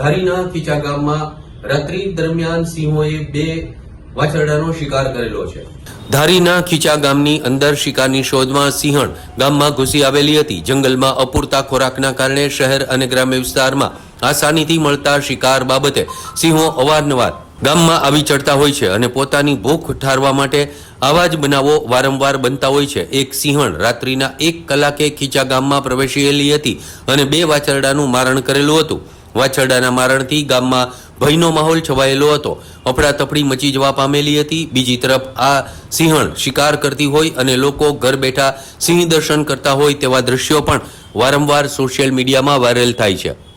ધારીના ખીચા ગામમાં રાત્રિ દરમિયાન સિંહોએ બે વાછરડાનો શિકાર કરેલો છે. ધારીના ખીચા ગામની અંદર શિકારની શોધમાં સિંહણ ગામમાં ઘૂસી આવેલી હતી. જંગલમાં અપૂરતા ખોરાકના કારણે શહેર અને ગ્રામ્ય વિસ્તારમાં આસાનીથી મળતા શિકાર બાબતે સિંહો અવારનવાર ગામમાં આવી ચડતા હોય છે અને પોતાની ભૂખ ઠારવા માટે આવા જ બનાવો વારંવાર બનતા હોય છે. એક સિંહણ રાત્રિના એક કલાકે ખીચા ગામમાં પ્રવેશેલી હતી અને બે વાછરડાનું મારણ કરેલું હતું. વાછરડાના મારણથી ગામમાં ભયનો માહોલ છવાયેલો હતો. અફડાતફડી મચી જવા પામેલી હતી. બીજી તરફ આ સિંહણ શિકાર કરતી હોય અને લોકો ઘર બેઠા સિંહ દર્શન કરતા હોય તેવા દ્રશ્યો પણ વારંવાર સોશિયલ મીડિયામાં વાયરલ થાય છે.